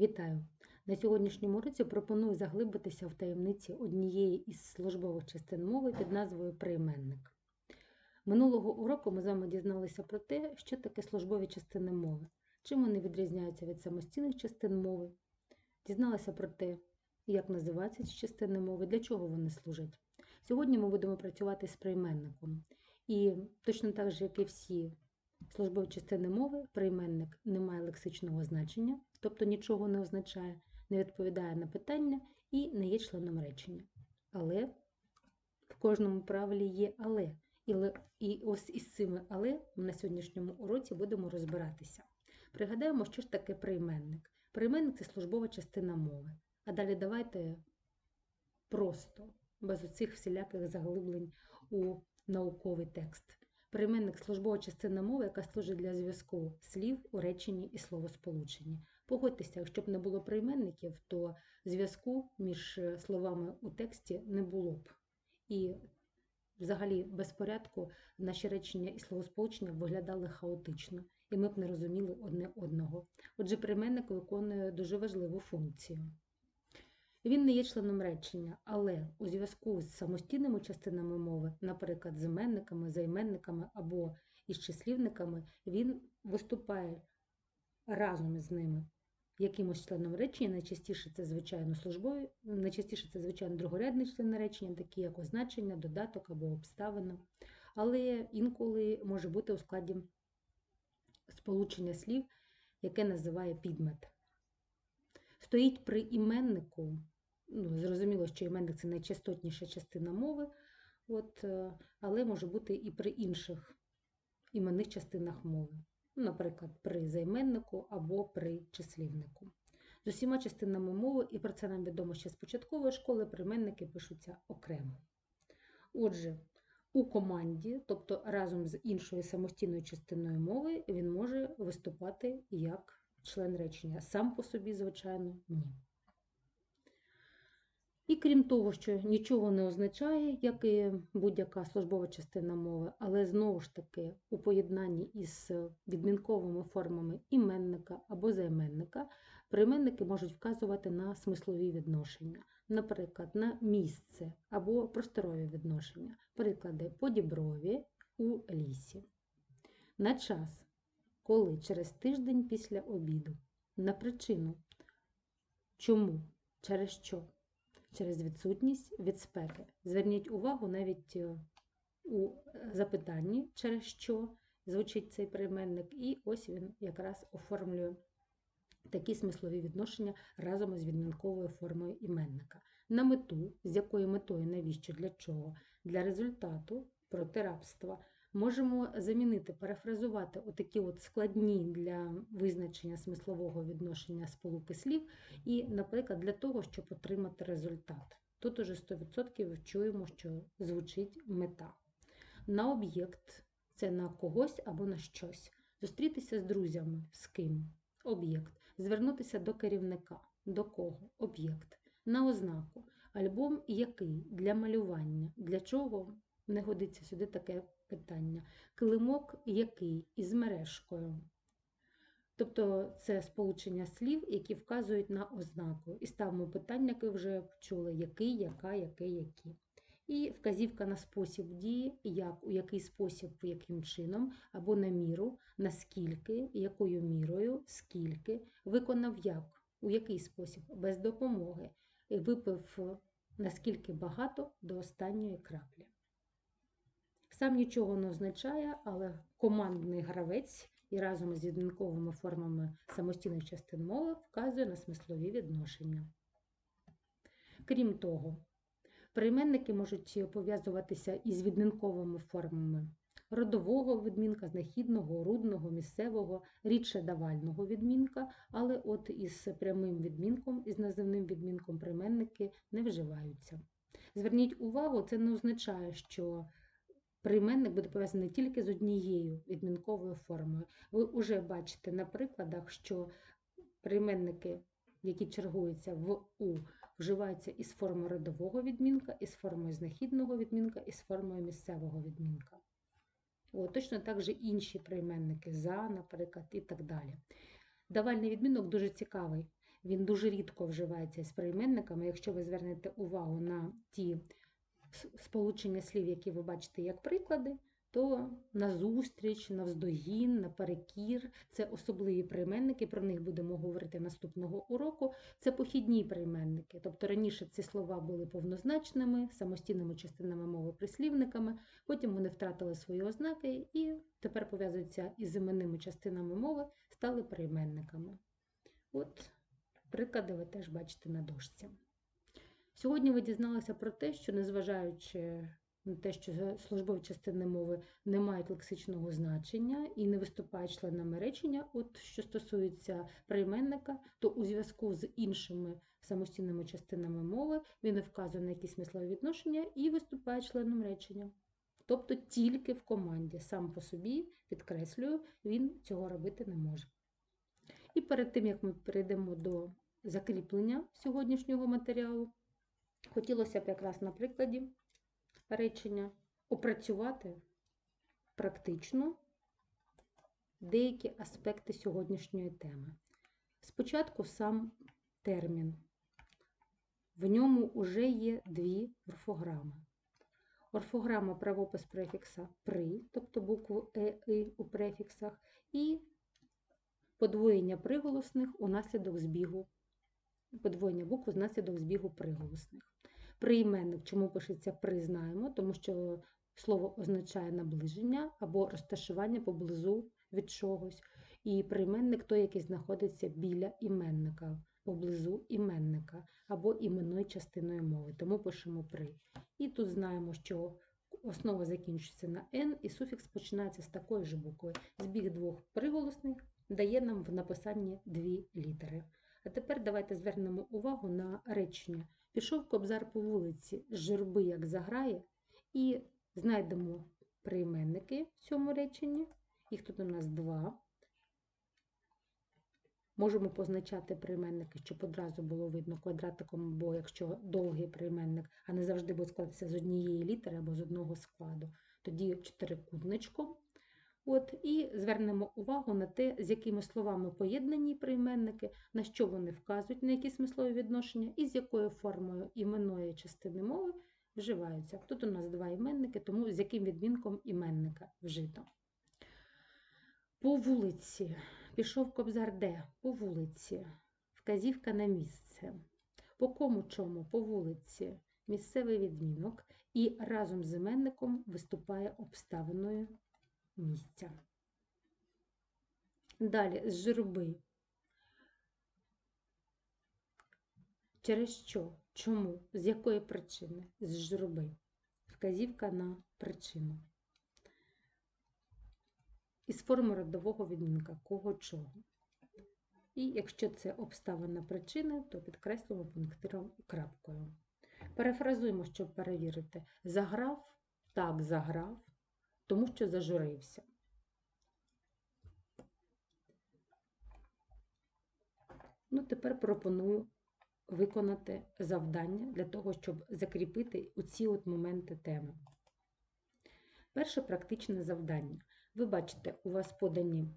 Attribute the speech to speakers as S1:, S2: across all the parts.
S1: Вітаю! На сьогоднішньому уроці пропоную заглибитися в таємниці однієї із службових частин мови під назвою прийменник. Минулого уроку ми з вами дізналися про те, що таке службові частини мови, чим вони відрізняються від самостійних частин мови. Дізналися про те, як називаються ці частини мови, для чого вони служать. Сьогодні ми будемо працювати з прийменником. І точно так же, як і всі службові частини мови, прийменник не має лексичного значення, тобто нічого не означає, не відповідає на питання і не є членом речення. Але в кожному правилі є але. І, ось із цими але ми на сьогоднішньому уроці будемо розбиратися. Пригадаємо, що ж таке прийменник. Прийменник це службова частина мови. А далі давайте просто, без оцих всіляких заглиблень у науковий текст. Прийменник службова частина мови, яка служить для зв'язку слів у реченні і словосполученні. Погодьтеся, якщо б не було прийменників, то зв'язку між е, словами у тексті не було б. І взагалі без порядку наші речення і словосполучення виглядали хаотично, і ми б не розуміли одне одного. Отже, прийменник виконує дуже важливу функцію. Він не є членом речення, але у зв'язку з самостійними частинами мови, наприклад, з іменниками, займенниками або із числівниками, він виступає разом із ними якимось членом речення. Найчастіше це, звичайно, службові, найчастіше це, звичайно, другорядні члени речення, такі як означення, додаток або обставина. Але інколи може бути у складі сполучення слів, яке називає підмет. Стоїть при іменнику, ну, зрозуміло, що іменник це найчастотніша частина мови, от, е, але може бути і при інших іменних частинах мови, наприклад, при займеннику або при числівнику. З усіма частинами мови, і про це нам відомо ще з початкової школи, прийменники пишуться окремо. Отже, у команді, тобто разом з іншою самостійною частиною мови, він може виступати як член речення. Сам по собі, звичайно, ні. І крім того, що нічого не означає, як і будь-яка службова частина мови, але знову ж таки у поєднанні із відмінковими формами іменника або займенника, прийменники можуть вказувати на смислові відношення, наприклад, на місце або просторові відношення, приклади по діброві у лісі, на час, коли через тиждень після обіду, на причину, чому, через що через відсутність від спеки. Зверніть увагу навіть е, у запитанні, через що звучить цей прийменник, і ось він якраз оформлює такі смислові відношення разом із відмінковою формою іменника. На мету, з якою метою, навіщо, для чого? Для результату проти рабства. Можемо замінити, перефразувати отакі от складні для визначення смислового відношення сполуки слів, і, наприклад, для того, щоб отримати результат. Тут уже 100% чуємо, що звучить мета. На об'єкт це на когось або на щось. Зустрітися з друзями, з ким об'єкт. Звернутися до керівника, до кого об'єкт. На ознаку. Альбом який для малювання. Для чого не годиться сюди таке питання. Килимок який із мережкою. Тобто це сполучення слів, які вказують на ознаку. І ставимо питання, яке вже чули, який, яка, який, які. І вказівка на спосіб дії, як, у який спосіб, яким чином, або на міру, наскільки, якою мірою, скільки, виконав як, у який спосіб, без допомоги, випив наскільки багато до останньої краплі. Сам нічого не означає, але командний гравець і разом з відмінковими формами самостійних частин мови вказує на смислові відношення. Крім того, прийменники можуть пов'язуватися із відмінковими формами родового відмінка, знахідного, рудного, місцевого, рідше давального відмінка, але от із прямим відмінком, із називним відмінком прийменники не вживаються. Зверніть увагу, це не означає, що Прийменник буде пов'язаний тільки з однією відмінковою формою. Ви вже бачите на прикладах, що прийменники, які чергуються в У, вживаються із формою родового відмінка, із формою знахідного відмінка, із формою місцевого відмінка. О, точно так же інші прийменники за, наприклад, і так далі. Давальний відмінок дуже цікавий. він дуже рідко вживається з прийменниками. Якщо ви звернете увагу на ті сполучення слів, які ви бачите як приклади, то назустріч, навздогін, наперекір це особливі прийменники. Про них будемо говорити наступного уроку. Це похідні прийменники. Тобто раніше ці слова були повнозначними, самостійними частинами мови прислівниками, потім вони втратили свої ознаки і тепер пов'язуються із іменними частинами мови, стали прийменниками. От приклади ви теж бачите на дошці. Сьогодні ви дізналися про те, що незважаючи на те, що службові частини мови не мають лексичного значення і не виступають членами речення, от що стосується прийменника, то у зв'язку з іншими самостійними частинами мови він не вказує на якісь смислові відношення і виступає членом речення. Тобто тільки в команді, сам по собі, підкреслюю, він цього робити не може. І перед тим, як ми перейдемо до закріплення сьогоднішнього матеріалу, хотілося б якраз на прикладі речення опрацювати практично деякі аспекти сьогоднішньої теми. Спочатку сам термін. В ньому вже є дві орфограми. Орфограма правопис префікса при, тобто букву е, и у префіксах, і подвоєння приголосних унаслідок збігу, подвоєння букв внаслідок збігу приголосних. Прийменник, чому пишеться при, знаємо, тому що слово означає наближення або розташування поблизу від чогось. І прийменник той, який знаходиться біля іменника, поблизу іменника або іменною частиною мови. Тому пишемо при. І тут знаємо, що основа закінчується на N, і суфікс починається з такої ж букви. Збіг двох приголосних дає нам в написанні дві літери. А тепер давайте звернемо увагу на речення. Пішов кобзар по вулиці, з журби як заграє, і знайдемо прийменники в цьому реченні. Їх тут у нас два. Можемо позначати прийменники, щоб одразу було видно квадратиком, бо якщо довгий прийменник, а не завжди буде складатися з однієї літери або з одного складу, тоді чотирикутничком. От, І звернемо увагу на те, з якими словами поєднані прийменники, на що вони вказують, на які смислові відношення, і з якою формою іменної частини мови вживаються. Тут у нас два іменники, тому з яким відмінком іменника вжито. По вулиці. Пішов кобзар де? По вулиці. Вказівка на місце. По кому чому? По вулиці. Місцевий відмінок. І разом з іменником виступає обставиною місця. Далі з журби. Через що? Чому? З якої причини? З журби. Вказівка на причину. Із форми родового відмінка кого чого. І якщо це обставина причини, то підкреслюємо пунктиром і крапкою. Перефразуємо, щоб перевірити. Заграв, так, заграв, тому що зажурився. Ну, тепер пропоную виконати завдання для того, щоб закріпити оці от моменти теми. Перше практичне завдання. Ви бачите, у вас подані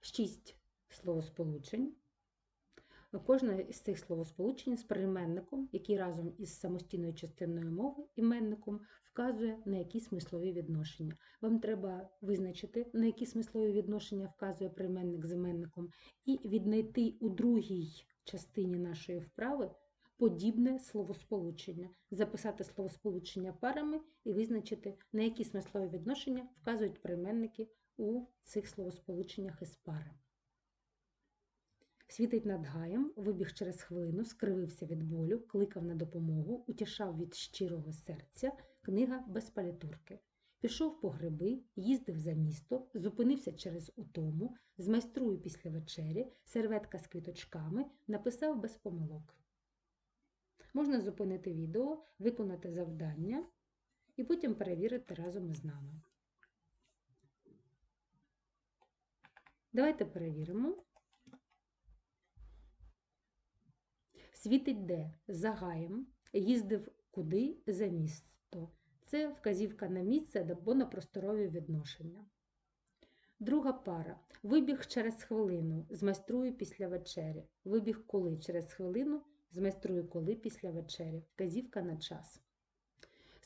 S1: 6 словосполучень. Кожне із цих словосполучень з прийменником, який разом із самостійною частиною мови, іменником, вказує на які смислові відношення. Вам треба визначити, на які смислові відношення вказує прийменник з іменником, і віднайти у другій частині нашої вправи подібне словосполучення, записати словосполучення парами і визначити, на які смислові відношення вказують прийменники у цих словосполученнях із пари. Світить над гаєм, вибіг через хвилину, скривився від болю, кликав на допомогу, утішав від щирого серця, книга без палітурки. Пішов по гриби, їздив за місто, зупинився через утому, змайструю після вечері, серветка з квіточками, написав без помилок. Можна зупинити відео, виконати завдання і потім перевірити разом із нами. Давайте перевіримо. Світить де? За гаєм. Їздив куди? За місто. Це вказівка на місце або на просторові відношення. Друга пара. Вибіг через хвилину, змайструю після вечері. Вибіг коли через хвилину, змайструю коли після вечері. Вказівка на час.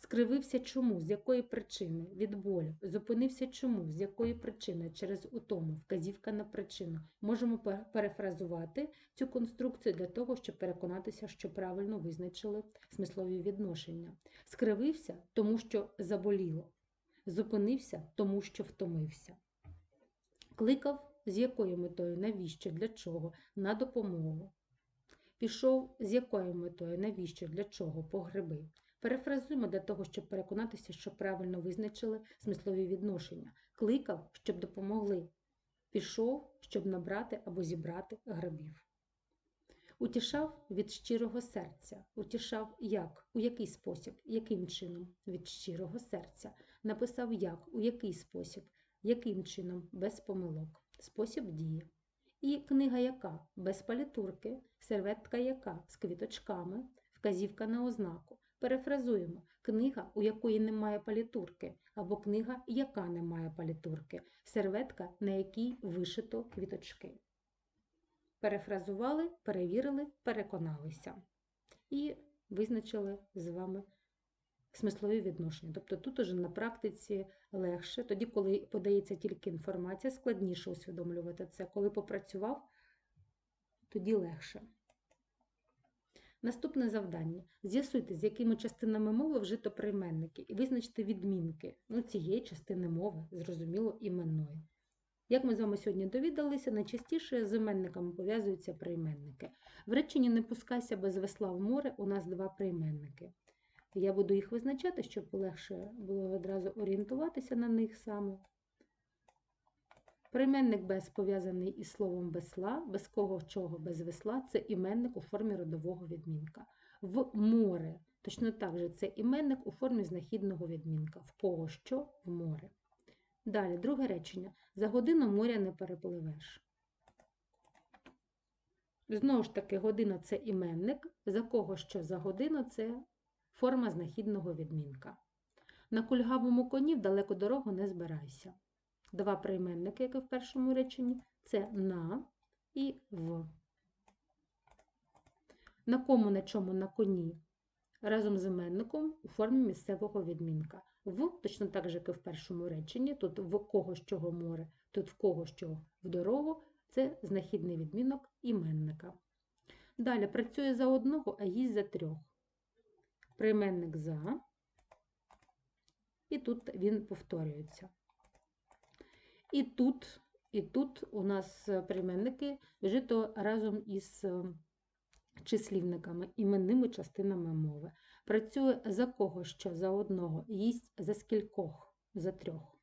S1: Скривився чому, з якої причини, від болю. Зупинився чому, з якої причини, через утому, вказівка на причину. Можемо перефразувати цю конструкцію для того, щоб переконатися, що правильно визначили смислові відношення. Скривився, тому що заболіло. Зупинився, тому що втомився. Кликав з якою метою, навіщо, для чого, на допомогу. Пішов з якою метою, навіщо, для чого, по гриби. Перефразуємо для того, щоб переконатися, що правильно визначили смислові відношення. Кликав, щоб допомогли. Пішов, щоб набрати або зібрати грибів. Утішав від щирого серця. Утішав як? У який спосіб? Яким чином? Від щирого серця. Написав як? У який спосіб? Яким чином? Без помилок. Спосіб дії. І книга яка? Без палітурки. Серветка яка? З квіточками. Вказівка на ознаку. Перефразуємо. Книга, у якої немає палітурки, або книга, яка не має палітурки. Серветка, на якій вишито квіточки. Перефразували, перевірили, переконалися. І визначили з вами смислові відношення. Тобто тут уже на практиці легше, тоді, коли подається тільки інформація, складніше усвідомлювати це. Коли попрацював, тоді легше. Наступне завдання. З'ясуйте, з якими частинами мови вжито прийменники, і визначте відмінки ну, цієї частини мови, зрозуміло, іменної. Як ми з вами сьогодні довідалися, найчастіше з іменниками пов'язуються прийменники. В реченні не пускайся без весла в море, у нас два прийменники. Я буду їх визначати, щоб легше було одразу орієнтуватися на них саме. Прийменник без пов'язаний із словом весла, без кого чого без весла це іменник у формі родового відмінка. В море точно так же це іменник у формі знахідного відмінка. В кого що в море. Далі, друге речення. За годину моря не перепливеш. Знову ж таки, година це іменник, за кого що за годину це форма знахідного відмінка. На кульгавому коні в далеку дорогу не збирайся. Два прийменники, як і в першому реченні, це на і в. На кому на чому на коні разом з іменником у формі місцевого відмінка. В, точно так же, як і в першому реченні, тут в кого з чого море, тут в кого що в дорогу, це знахідний відмінок іменника. Далі працює за одного, а їсть за трьох. Прийменник за, і тут він повторюється. І тут, і тут у нас прийменники вжито разом із е, числівниками, іменними частинами мови. Працює за кого що за одного, їсть за скількох, за трьох.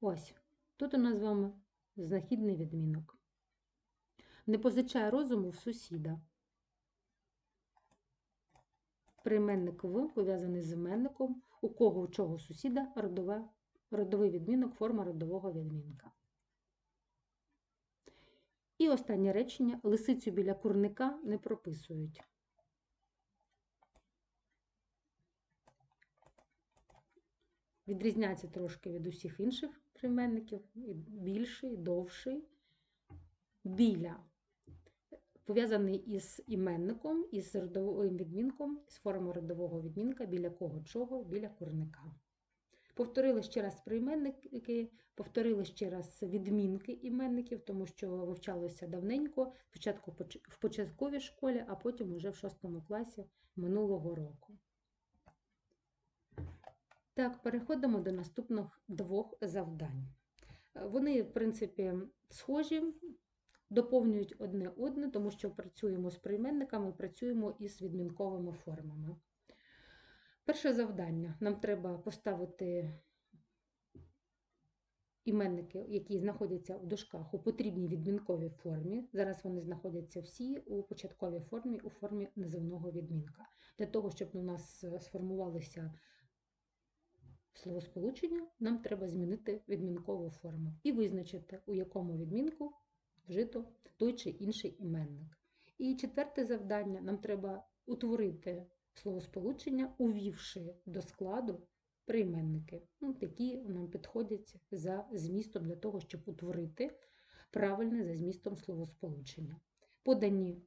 S1: Ось, тут у нас з вами знахідний відмінок. Не позичає розуму в сусіда. Прийменник в пов'язаний з іменником, у кого у чого сусіда родове, родовий відмінок, форма родового відмінка. І останнє речення лисицю біля курника не прописують. Відрізняється трошки від усіх інших прийменників, більший, довший. Біля пов'язаний із іменником, із родовим відмінком, з формою родового відмінка, біля кого чого, біля курника. Повторили ще раз прийменники, повторили ще раз відмінки іменників, тому що вивчалося давненько, спочатку в початковій школі, а потім уже в 6 класі минулого року. Так, переходимо до наступних двох завдань. Вони, в принципі, схожі, доповнюють одне одне, тому що працюємо з прийменниками, працюємо із відмінковими формами. Перше завдання. Нам треба поставити іменники, які знаходяться у дужках у потрібній відмінковій формі. Зараз вони знаходяться всі у початковій формі, у формі називного відмінка. Для того, щоб у нас сформувалися словосполучення, нам треба змінити відмінкову форму і визначити, у якому відмінку вжито той чи інший іменник. І четверте завдання нам треба утворити словосполучення, увівши до складу прийменники, ну, які нам підходять за змістом для того, щоб утворити правильне за змістом словосполучення. Подані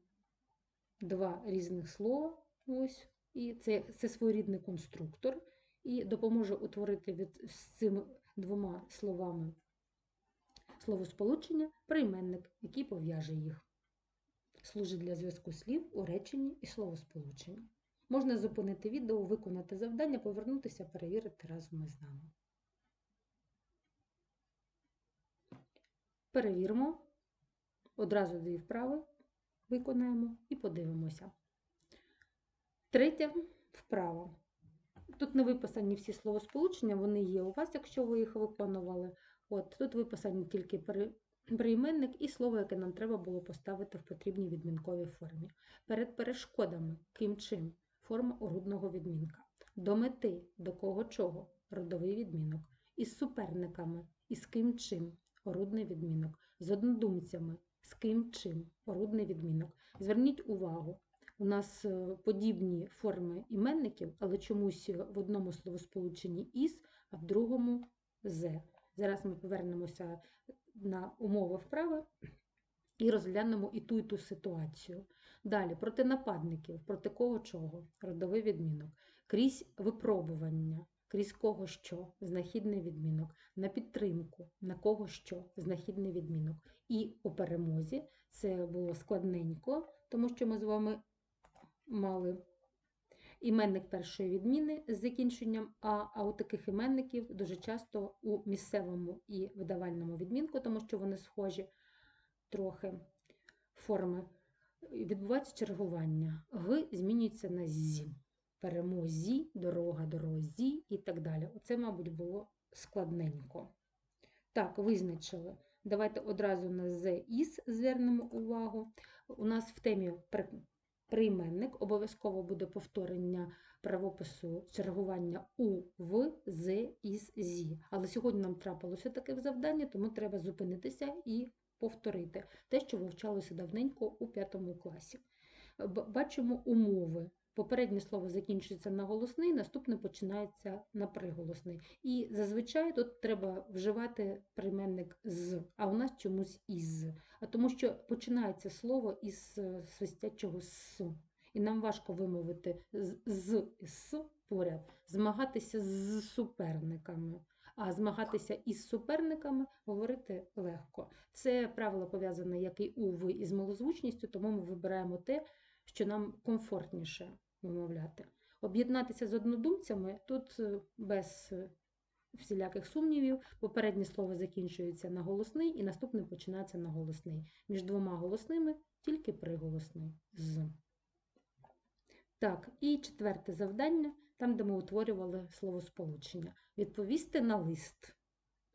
S1: два різних слова, ось, і це, це своєрідний конструктор, і допоможе утворити від, з цими двома словами словосполучення прийменник, який пов'яже їх. Служить для зв'язку слів у реченні і словосполученні. Можна зупинити відео, виконати завдання, повернутися, перевірити разом із нами. Перевіримо. Одразу дві вправи виконаємо і подивимося. Третя вправа. Тут не виписані всі словосполучення, вони є у вас, якщо ви їх виконували. От Тут виписані тільки прийменник і слово, яке нам треба було поставити в потрібній відмінковій формі. Перед перешкодами, ким чим, форма орудного відмінка. До мети, до кого чого, родовий відмінок. Із суперниками, із ким чим, орудний відмінок. З однодумцями, з ким чим, орудний відмінок. Зверніть увагу, у нас е, подібні форми іменників, але чомусь в одному словосполученні із, а в другому з. Зараз ми повернемося на умови вправи і розглянемо і ту, і ту ситуацію. Далі, проти нападників, проти кого чого, родовий відмінок, крізь випробування, крізь кого що, знахідний відмінок, на підтримку, на кого що, знахідний відмінок. І у перемозі це було складненько, тому що ми з вами мали іменник першої відміни з закінченням А, а у таких іменників дуже часто у місцевому і видавальному відмінку, тому що вони схожі трохи форми, відбувається чергування. Г змінюється на зі. Перемозі, дорога, дорозі і так далі. Оце, мабуть, було складненько. Так, визначили. Давайте одразу на з із звернемо увагу. У нас в темі прийменник обов'язково буде повторення правопису чергування у, в, з, із, зі. Але сьогодні нам трапилося таке завдання, тому треба зупинитися і повторити те, що вивчалося давненько у п'ятому класі. Бачимо умови. Попереднє слово закінчується на голосний, наступне починається на приголосний. І зазвичай тут треба вживати прийменник з, а у нас чомусь із. А тому що починається слово із е, свистячого с. І нам важко вимовити з, з і с поряд, змагатися з суперниками. А змагатися із суперниками говорити легко. Це правило пов'язане як і у ви із малозвучністю, тому ми вибираємо те, що нам комфортніше вимовляти. Об'єднатися з однодумцями тут е, без е, всіляких сумнівів. Попереднє слово закінчується на голосний і наступне починається на голосний. Між двома голосними тільки приголосний з. Так, і четверте завдання, там, де ми утворювали словосполучення. Відповісти на лист.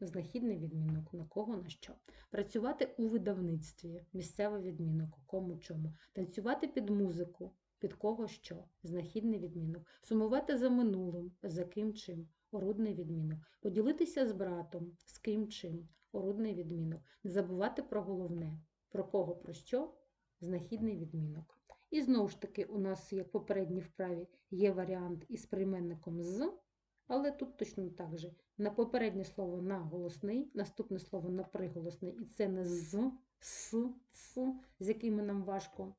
S1: Знахідний відмінок, на кого на що. Працювати у видавництві, місцевий відмінок, кому чому. Танцювати під музику, під кого що, знахідний відмінок. Сумувати за минулим, за ким чим, орудний відмінок. Поділитися з братом, з ким чим, орудний відмінок. Не забувати про головне, про кого, про що, знахідний відмінок. І знову ж таки, у нас, як попередній вправі, є варіант із прийменником з, але тут точно так же. На попереднє слово на голосний, наступне слово на приголосний. І це не з, с, с, з якими нам важко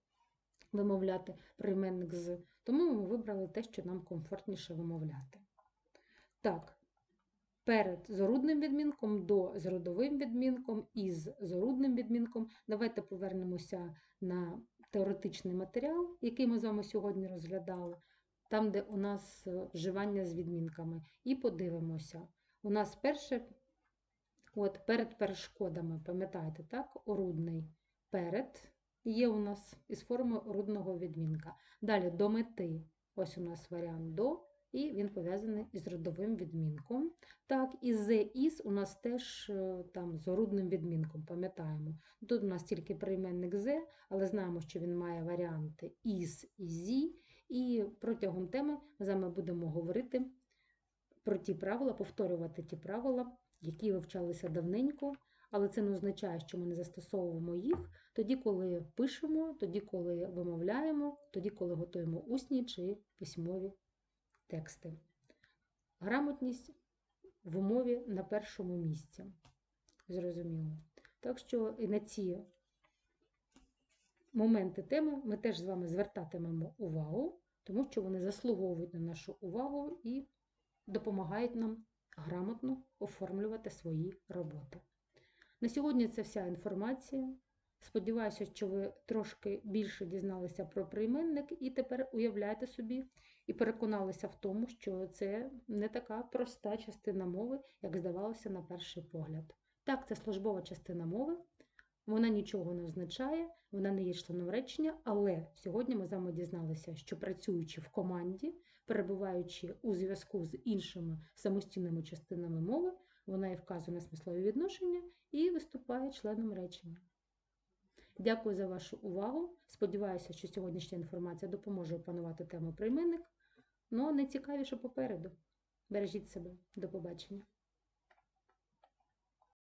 S1: вимовляти прийменник з. Тому ми вибрали те, що нам комфортніше вимовляти. Так, перед зорудним відмінком, до з родовим відмінком, із зорудним відмінком. Давайте повернемося на теоретичний матеріал, який ми з вами сьогодні розглядали, там, де у нас е, вживання з відмінками. І подивимося. У нас перше, от перед перешкодами, пам'ятаєте, так? Орудний перед є у нас із форми орудного відмінка. Далі до мети. Ось у нас варіант до, і він пов'язаний із родовим відмінком. Так, і з із у нас теж е, там з орудним відмінком, пам'ятаємо. Тут у нас тільки прийменник з, але знаємо, що він має варіанти із і зі. І протягом теми ми з вами будемо говорити про ті правила, повторювати ті правила, які вивчалися давненько, але це не означає, що ми не застосовуємо їх тоді, коли пишемо, тоді, коли вимовляємо, тоді, коли готуємо усні чи письмові тексти. грамотність в умові на першому місці. Зрозуміло. Так що і на ці моменти теми ми теж з вами звертатимемо увагу, тому що вони заслуговують на нашу увагу і допомагають нам грамотно оформлювати свої роботи. На сьогодні це вся інформація. Сподіваюся, що ви трошки більше дізналися про прийменник і тепер уявляєте собі і переконалися в тому, що це не така проста частина мови, як здавалося на перший погляд. Так, це службова частина мови, вона нічого не означає, вона не є членом речення, але сьогодні ми з вами дізналися, що працюючи в команді, перебуваючи у зв'язку з іншими самостійними частинами мови, вона і вказує на смислові відношення і виступає членом речення. Дякую за вашу увагу. Сподіваюся, що сьогоднішня інформація допоможе опанувати тему прийменник. Ну, а найцікавіше попереду. Бережіть себе. До побачення.